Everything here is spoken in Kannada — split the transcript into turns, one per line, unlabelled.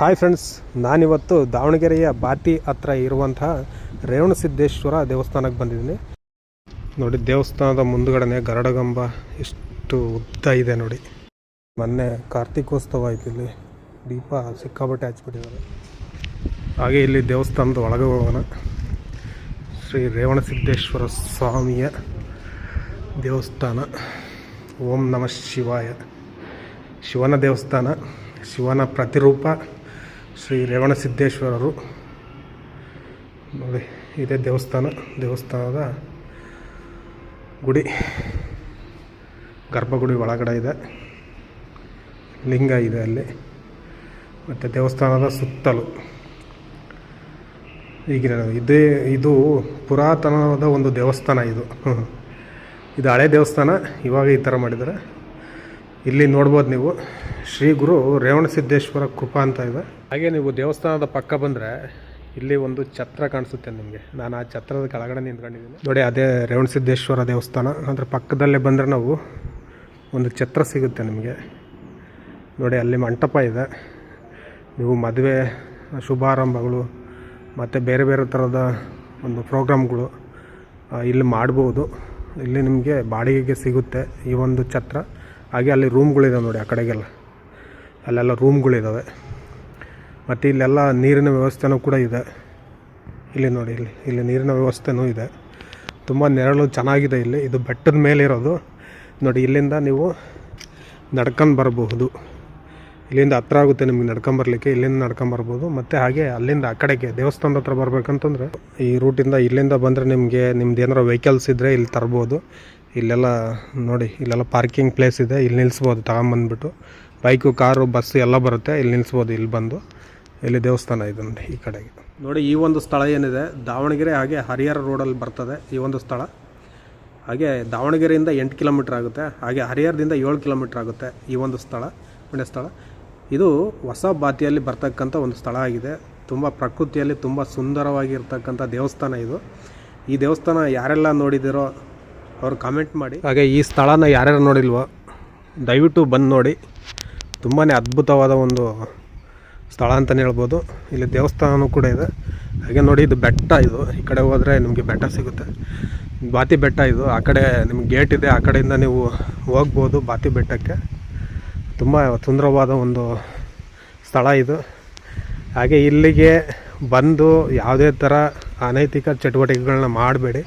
ಹಾಯ್ ಫ್ರೆಂಡ್ಸ್ ನಾನಿವತ್ತು ದಾವಣಗೆರೆಯ ಬಾತಿ ಹತ್ರ ಇರುವಂತಹ ರೇವಣಸಿದ್ದೇಶ್ವರ ದೇವಸ್ಥಾನಕ್ಕೆ ಬಂದಿದ್ದೀನಿ. ನೋಡಿ, ದೇವಸ್ಥಾನದ ಮುಂದುಗಡೆನೆ ಗರಡಗಂಬ ಎಷ್ಟು ಉದ್ದ ಇದೆ ನೋಡಿ. ಮೊನ್ನೆ ಕಾರ್ತಿಕೋತ್ಸವ ಆಯ್ತು ಇಲ್ಲಿ. ದೀಪ ಸಿಕ್ಕಾಬಟ್ಟೆ ಹಚ್ಬಿಟ್ಟಿದ್ದಾರೆ ಹಾಗೆ ಇಲ್ಲಿ ದೇವಸ್ಥಾನದ ಒಳಗೆ ಹೋಗೋಣ. ಶ್ರೀ ರೇವಣಸಿದ್ದೇಶ್ವರ ಸ್ವಾಮಿಯ ದೇವಸ್ಥಾನ. ಓಂ ನಮಃ ಶಿವಾಯ. ಶಿವನ ದೇವಸ್ಥಾನ, ಶಿವನ ಪ್ರತಿರೂಪ ಶ್ರೀ ರೇವಣಸಿದ್ದೇಶ್ವರರು ನೋಡಿ, ಇದೇ ದೇವಸ್ಥಾನ, ದೇವಸ್ಥಾನದ ಗುಡಿ. ಗರ್ಭಗುಡಿ ಒಳಗಡೆ ಇದೆ. ಲಿಂಗ ಇದೆ ಅಲ್ಲಿ. ಮತ್ತು ದೇವಸ್ಥಾನದ ಸುತ್ತಲೂ. ಈಗಿನ ಇದೇ, ಇದು ಪುರಾತನವಾದ ಒಂದು ದೇವಸ್ಥಾನ ಇದು. ಇದು ಹಳೆ ದೇವಸ್ಥಾನ, ಇವಾಗ ಈ ಥರ ಮಾಡಿದ್ದಾರೆ. ಇಲ್ಲಿ ನೋಡ್ಬೋದು ನೀವು. ಶ್ರೀ ಗುರು ರೇವಣಸಿದ್ದೇಶ್ವರ ಕೃಪಾ ಅಂತ ಇದೆ. ಹಾಗೆ ನೀವು ದೇವಸ್ಥಾನದ ಪಕ್ಕ ಬಂದರೆ ಇಲ್ಲಿ ಒಂದು ಛತ್ರ ಕಾಣಿಸುತ್ತೆ ನಿಮಗೆ. ನಾನು ಆ ಛತ್ರದ ಕೆಳಗಡೆ ನಿಂತ್ಕೊಂಡಿದ್ದೀನಿ. ನೋಡಿ, ಅದೇ ರೇವಣಸಿದ್ದೇಶ್ವರ ದೇವಸ್ಥಾನ. ಅದರ ಪಕ್ಕದಲ್ಲೇ ಬಂದರೆ ನಾವು ಒಂದು ಛತ್ರ ಸಿಗುತ್ತೆ ನಿಮಗೆ. ನೋಡಿ, ಅಲ್ಲಿ ಮಂಟಪ ಇದೆ. ನೀವು ಮದುವೆ, ಶುಭಾರಂಭಗಳು, ಮತ್ತು ಬೇರೆ ಬೇರೆ ಥರದ ಒಂದು ಪ್ರೋಗ್ರಾಮ್ಗಳು ಇಲ್ಲಿ ಮಾಡ್ಬೋದು. ಇಲ್ಲಿ ನಿಮಗೆ ಬಾಡಿಗೆಗೆ ಸಿಗುತ್ತೆ ಈ ಒಂದು ಛತ್ರ. ಹಾಗೆ ಅಲ್ಲಿ ರೂಮ್ಗಳಿದಾವೆ ನೋಡಿ ಆ ಕಡೆಗೆಲ್ಲ. ಅಲ್ಲೆಲ್ಲ ರೂಮ್ಗಳಿದ್ದಾವೆ ಮತ್ತು ಇಲ್ಲೆಲ್ಲ ನೀರಿನ ವ್ಯವಸ್ಥೆನೂ ಕೂಡ ಇದೆ. ಇಲ್ಲಿ ನೋಡಿ ಇಲ್ಲಿ ಇಲ್ಲಿ ನೀರಿನ ವ್ಯವಸ್ಥೆನೂ ಇದೆ. ತುಂಬ ನೆರಳು ಚೆನ್ನಾಗಿದೆ ಇಲ್ಲಿ. ಇದು ಬೆಟ್ಟದ ಮೇಲೆ ಇರೋದು. ನೋಡಿ ಇಲ್ಲಿಂದ ನೀವು ನಡ್ಕೊಂಡು ಬರಬಹುದು. ಇಲ್ಲಿಂದ ಹತ್ರ ಆಗುತ್ತೆ ನಿಮ್ಗೆ ನಡ್ಕೊಂಬರ್ಲಿಕ್ಕೆ ಇಲ್ಲಿಂದ ನಡ್ಕೊಂಬರ್ಬೋದು ಮತ್ತು ಹಾಗೆ ಅಲ್ಲಿಂದ ಆ ಕಡೆಗೆ ದೇವಸ್ಥಾನದ ಹತ್ರ ಬರ್ಬೇಕಂತಂದ್ರೆ ಈ ರೂಟಿಂದ ಇಲ್ಲಿಂದ ಬಂದರೆ ನಿಮಗೆ ನಿಮ್ದು ಏನಾರು ವೆಹಿಕಲ್ಸ್ ಇದ್ದರೆ ಇಲ್ಲಿ ತರ್ಬೋದು. ಇಲ್ಲೆಲ್ಲ ನೋಡಿ, ಇಲ್ಲೆಲ್ಲ ಪಾರ್ಕಿಂಗ್ ಪ್ಲೇಸ್ ಇದೆ. ಇಲ್ಲಿ ನಿಲ್ಲಿಸ್ಬೋದು ತಗೊಂಬಂದ್ಬಿಟ್ಟು. ಬೈಕು ಕಾರು ಬಸ್ಸು ಎಲ್ಲ ಬರುತ್ತೆ. ಇಲ್ಲಿ ನಿಲ್ಲಿಸ್ಬೋದು ಇಲ್ಲಿ ಬಂದು. ಇಲ್ಲಿ ದೇವಸ್ಥಾನ ಇದೆ ನೋಡಿ, ಈ ಕಡೆಗೆ. ನೋಡಿ, ಈ ಒಂದು ಸ್ಥಳ ಏನಿದೆ, ದಾವಣಗೆರೆ ಹಾಗೆ ಹರಿಹರ ರೋಡಲ್ಲಿ ಬರ್ತದೆ ಈ ಒಂದು ಸ್ಥಳ. ಹಾಗೆ ದಾವಣಗೆರೆಯಿಂದ ಎಂಟು ಕಿಲೋಮೀಟ್ರ್ ಆಗುತ್ತೆ. ಹಾಗೆ ಹರಿಹರದಿಂದ ಏಳು ಕಿಲೋಮೀಟ್ರ್ ಆಗುತ್ತೆ ಈ ಒಂದು ಸ್ಥಳ, ಪುಣ್ಯ ಸ್ಥಳ. ಇದು ಹೊಸ ಬಾತಿಯಲ್ಲಿ ಬರ್ತಕ್ಕಂಥ ಒಂದು ಸ್ಥಳ ಆಗಿದೆ. ತುಂಬ ಪ್ರಕೃತಿಯಲ್ಲಿ ತುಂಬ ಸುಂದರವಾಗಿರ್ತಕ್ಕಂಥ ದೇವಸ್ಥಾನ ಇದು. ಈ ದೇವಸ್ಥಾನ ಯಾರೆಲ್ಲ ನೋಡಿದಿರೋ ಅವ್ರು ಕಾಮೆಂಟ್ ಮಾಡಿ. ಹಾಗೆ ಈ ಸ್ಥಳನ ಯಾರ್ಯಾರು ನೋಡಿಲ್ವೋ, ದಯವಿಟ್ಟು ಬಂದು ನೋಡಿ. ತುಂಬಾ ಅದ್ಭುತವಾದ ಒಂದು ಸ್ಥಳ ಅಂತಲೇ ಹೇಳ್ಬೋದು. ಇಲ್ಲಿ ದೇವಸ್ಥಾನವೂ ಕೂಡ ಇದೆ. ಹಾಗೆ ನೋಡಿ, ಇದು ಬೆಟ್ಟ ಇದು. ಈ ಕಡೆ ಹೋದರೆ ನಿಮಗೆ ಬೆಟ್ಟ ಸಿಗುತ್ತೆ. ಬಾತಿ ಬೆಟ್ಟ ಇದು. ಆ ಕಡೆ ನಿಮ್ಗೆ ಗೇಟ್ ಇದೆ. ಆ ಕಡೆಯಿಂದ ನೀವು ಹೋಗ್ಬೋದು ಬಾತಿ ಬೆಟ್ಟಕ್ಕೆ. ತುಂಬ ಸುಂದರವಾದ ಒಂದು ಸ್ಥಳ ಇದು. ಹಾಗೆ ಇಲ್ಲಿಗೆ ಬಂದು ಯಾವುದೇ ಥರ ಅನೈತಿಕ ಚಟುವಟಿಕೆಗಳನ್ನ ಮಾಡಬೇಡಿ.